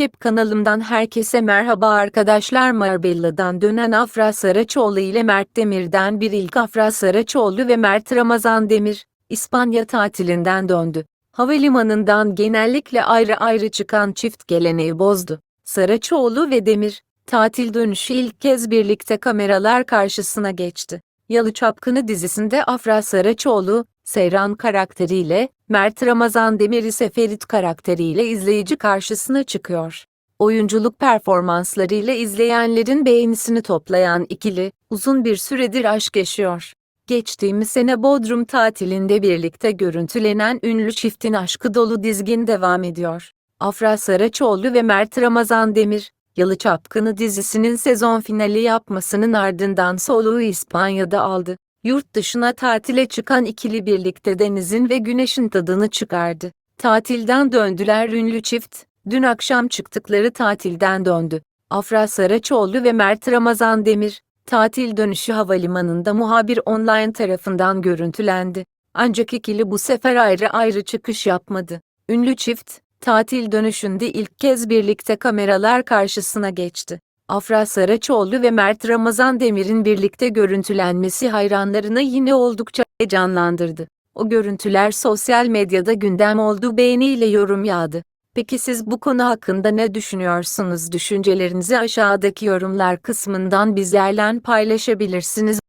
Kep kanalımdan herkese merhaba arkadaşlar Marbella'dan dönen Afra Saraçoğlu ile Mert Demir'den bir ilk Afra Saraçoğlu ve Mert Ramazan Demir, İspanya tatilinden döndü. Havalimanından genellikle ayrı ayrı çıkan çift geleneği bozdu. Saraçoğlu ve Demir, tatil dönüşü ilk kez birlikte kameralar karşısına geçti. Yalı Çapkını dizisinde Afra Saraçoğlu, Seyran karakteriyle, Mert Ramazan Demir ise Ferit karakteriyle izleyici karşısına çıkıyor. Oyunculuk performanslarıyla izleyenlerin beğenisini toplayan ikili, uzun bir süredir aşk yaşıyor. Geçtiğimiz sene Bodrum tatilinde birlikte görüntülenen ünlü çiftin aşkı dolu dizgin devam ediyor. Afra Saraçoğlu ve Mert Ramazan Demir, Yalı Çapkını dizisinin sezon finali yapmasının ardından soluğu İspanya'da aldı. Yurt dışına tatile çıkan ikili birlikte denizin ve güneşin tadını çıkardı. Tatilden döndüler ünlü çift, dün akşam çıktıkları tatilden döndü. Afra Saraçoğlu ve Mert Ramazan Demir, tatil dönüşü havalimanında muhabir online tarafından görüntülendi. Ancak ikili bu sefer ayrı ayrı çıkış yapmadı. Ünlü çift, tatil dönüşünde ilk kez birlikte kameralar karşısına geçti. Afra Saraçoğlu ve Mert Ramazan Demir'in birlikte görüntülenmesi hayranlarını yine oldukça heyecanlandırdı. O görüntüler sosyal medyada gündem oldu beğeniyle yorum yağdı. Peki siz bu konu hakkında ne düşünüyorsunuz? Düşüncelerinizi aşağıdaki yorumlar kısmından bizlerle paylaşabilirsiniz.